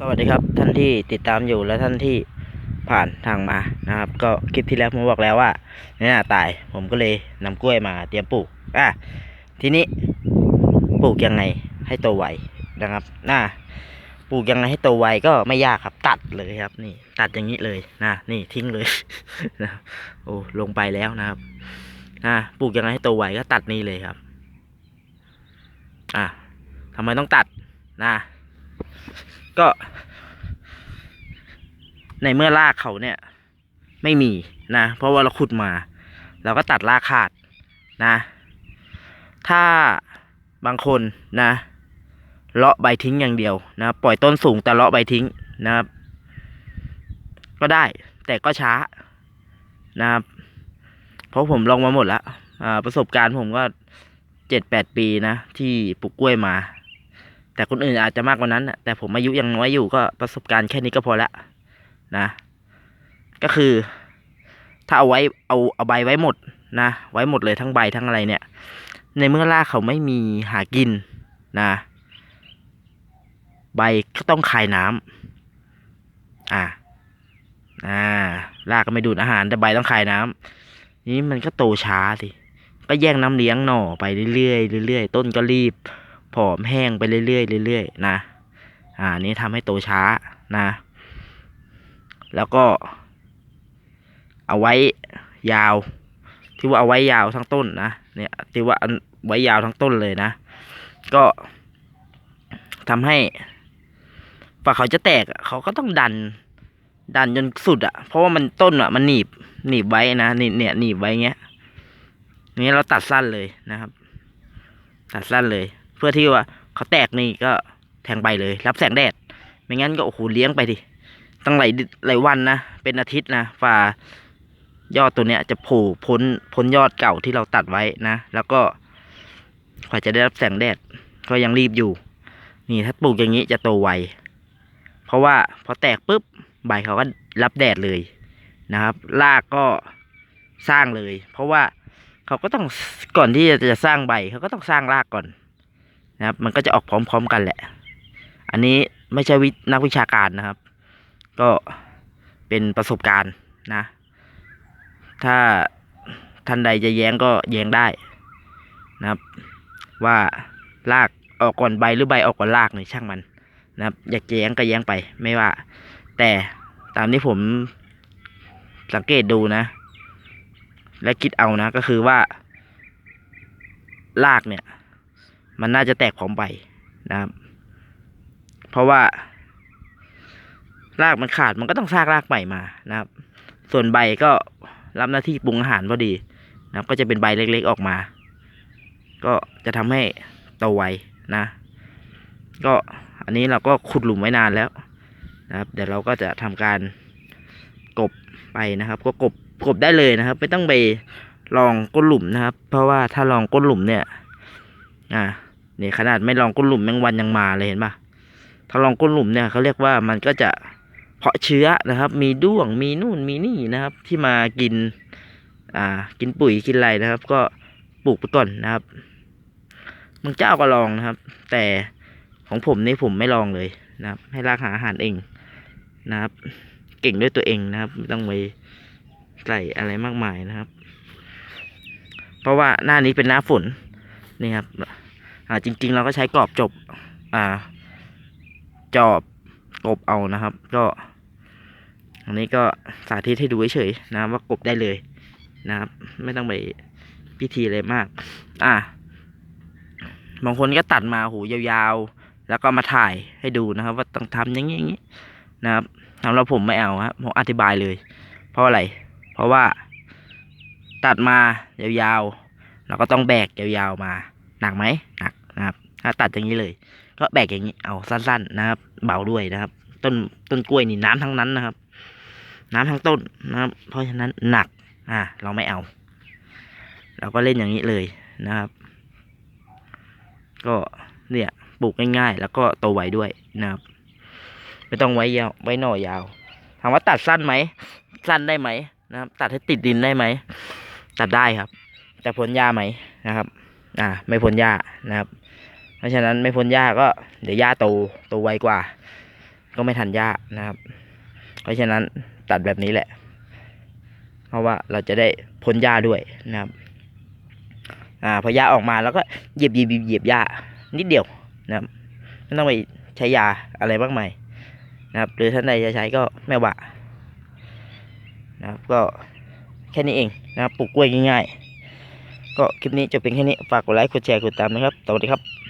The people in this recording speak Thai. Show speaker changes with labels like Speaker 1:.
Speaker 1: สวัสดีครับท่านที่ติดตามอยู่และท่านที่ผ่านทางมานะครับ ก็คลิปที่แล้วผมบอกแล้วว่าในหน้าตายผมก็เลยนำกล้วยมาเตรียมปลูกอะทีนี้ปลูกยังไงให้โตไวนะครับน่าปลูกยังไงให้โตไวก็ไม่ยากครับ ตัดเลยครับ นี่ ตัดอย่างนี้เลยนะนี่ทิ้งเลยนะโอ้ลงไปแล้วนะครับนะปลูกยังไงให้โตไวก็ตัดนี่เลยครับ อะทำไมต้องตัดนะ ก็ ในเมื่อรากเขาเนี่ย ไม่มีนะ เพราะว่าเราขุดมา เราก็ตัดรากขาดนะ ถ้าบางคนนะเลาะใบทิ้งอย่างเดียวนะปล่อยต้นสูงแต่เลาะใบทิ้งนะครับ ก็ได้แต่ก็ช้านะครับ เพราะผมลองมาหมดแล้วประสบการณ์ผมก็เจ็ดแปดปีนะ ที่ปลูกกล้วยมา แต่คนอื่นอาจจะมากกว่านั้นนะแต่ผมอายุยังน้อยอยู่ก็ประสบการณ์แค่นี้ก็พอละนะ ก็คือ ถ้าเอาไว้เอาเอาใบไว้หมดนะ ไว้หมดเลยทั้งใบทั้งอะไรเนี่ย ในเมื่อรากเขาไม่มีหากินนะ ใบก็ต้องคายน้ำอ่าอ่ารากก็ไม่ดูดอาหารแต่ใบต้องคายน้ำนี้มันก็โตช้าสิก็แย่งน้ำเลี้ยงหน่อไปเรื่อยๆเรื่อยๆต้นก็รีบ ผอมแห้งไปเรื่อยๆเรื่อยๆนะ อ่านี้ทำให้โตช้านะ แล้วก็ เอาไว้ยาว ที่ว่าเอาไว้ยาวทั้งต้นนะเนี่ยที่ว่าอันไว้ยาวทั้งต้นเลยนะ ก็ทำให้ฝ่าเขาจะแตกเขาก็ต้องดัน ดันจนสุดอะเพราะว่ามันต้นอะมันหนีบหนีบไว้นะนี่เนี่ยหนีบไว้เงี้ยนี้เราตัดสั้นเลยนะครับ ตัดสั้นเลย พื่อที่ว่าเขาแตกนี่ก็แทงใบเลย รับแสงแดด ไม่งั้นก็โอ้โหเลี้ยงไปดิตั้งหลายหลายวันนะเป็นอาทิตย์นะฝ่ายอดตัวเนี้ยจะโผล่พ้นพ้นยอดเก่าที่เราตัดไว้นะ แล้วก็กว่าจะได้รับแสงแดด ก็ยังรีบอยู่ นี่ถ้าปลูกอย่างนี้จะโตไวเพราะว่าพอแตกปุ๊บใบเขาก็รับแดดเลยนะครับรากก็สร้างเลย เพราะว่าเขาก็ต้องก่อนที่จะสร้างใบเขาก็ต้องสร้างรากก่อน นะครับ มันก็จะออกพร้อม ๆ กันแหละ อันนี้ไม่ใช่วินักวิชาการนะครับ ก็เป็นประสบการณ์นะ ถ้าท่านใดจะแย้งก็แย้งได้นะครับ ว่ารากออกก่อนใบหรือใบออกก่อนรากนี่ช่างมันนะครับ อยากจะแย้งก็แย้งไปไม่ว่า แต่ตามที่ผมสังเกตดูนะ และคิดเอานะก็คือว่ารากเนี่ย มันน่าจะแตกพร้อมใบนะครับ เพราะว่ารากมันขาดมันก็ต้องสร้างรากใหม่มานะครับ ส่วนใบก็รับหน้าที่ปรุงอาหารพอดีนะครับ ก็จะเป็นใบเล็กๆออกมา ก็จะทำให้โตไวนะ ก็อันนี้เราก็ขุดหลุมไว้นานแล้วนะครับ เดี๋ยวเราก็จะทำการกบไปนะครับ ก็กบกบได้เลยนะครับ ไม่ต้องไปลองก้นหลุมนะครับ เพราะว่าถ้าลองก้นหลุมเนี่ย อ่าเนี่ยขนาดไม่ลองก้นหลุมแมงวันยังมาเลยเห็นปะถ้าลองก้นหลุมเนี่ยเขาเรียกว่ามันก็จะเพาะเชื้อนะครับ มีด้วงมีนู่นมีนี่นะครับ ที่มากิน อ่า กินปุ๋ยกินอะไรนะครับ ก็ปลูกไปก่อนนะครับมึงเจ้าก็ลองนะครับ แต่ของผมนี่ผมไม่ลองเลยนะครับ ให้รากหาอาหารเองนะครับ เก่งด้วยตัวเองนะครับไม่ต้องไปใส่อะไรมากมายนะครับ เพราะว่าหน้านี้เป็นหน้าฝน นี่ครับอ่าจริง ๆ เราก็ใช้กรอบจบ อ่า จอบกบเอานะครับ ก็อันนี้ก็สาธิตให้ดูเฉยๆนะว่ากบได้เลยนะครับ ไม่ต้องไปพิธีอะไรมาก อ่าบางคนก็ตัดมาหูยาวๆ แล้วก็มาถ่ายให้ดูนะครับ ว่าต้องทำอย่างนี้อย่างนี้นะครับสำหรับผมไม่เอาครับผมอธิบายเลย เพราะอะไร เพราะว่า ตัดมายาวๆ เราก็ต้องแบกยาวๆมา หนักไหมหนักนะครับ ถ้าตัดอย่างนี้เลย ก็แบกอย่างนี้เอาสั้นๆนะครับ เบาด้วยนะครับ ต้นต้นกล้วยนี่น้ำทั้งนั้นนะครับ น้ำทั้งต้นนะครับ เพราะฉะนั้นหนัก อ่า เราไม่เอา เราก็เล่นอย่างนี้เลยนะครับ ก็เนี่ยปลูกง่ายๆ แล้วก็โตไวด้วยนะครับ ไม่ต้องไว้ยาวไว้หน่อยาวถามว่าตัดสั้นไหมสั้นได้ไหมนะครับ ตัดให้ติดดินได้ไหมตัดได้ครับ แต่พ้นหญ้าไหมนะครับ อ่าไม่พ้นหญ้านะครับ เพราะฉะนั้นไม่พ้นหญ้าก็เดี๋ยวหญ้าโตโตไวกว่า ก็ไม่ทันหญ้านะครับ เพราะฉะนั้นตัดแบบนี้แหละ เพราะว่าเราจะได้พ้นหญ้าด้วยนะครับ อ่าพอหญ้าออกมาแล้วก็เหยียบเหยียบเหยียบหยียบหญ้านิดเดียวนะครับไม่ต้องไปใช้ยาอะไรมากมายนะครับ หรือท่านใดจะใช้ก็ไม่ว่านะครับก็แค่นี้เองนะครับปลูกกล้วยง่ายๆ ก็คลิปนี้จะเป็นแค่นี้ฝากกดไลค์กดแชร์กดติดตามนะครับสวัสดีครับ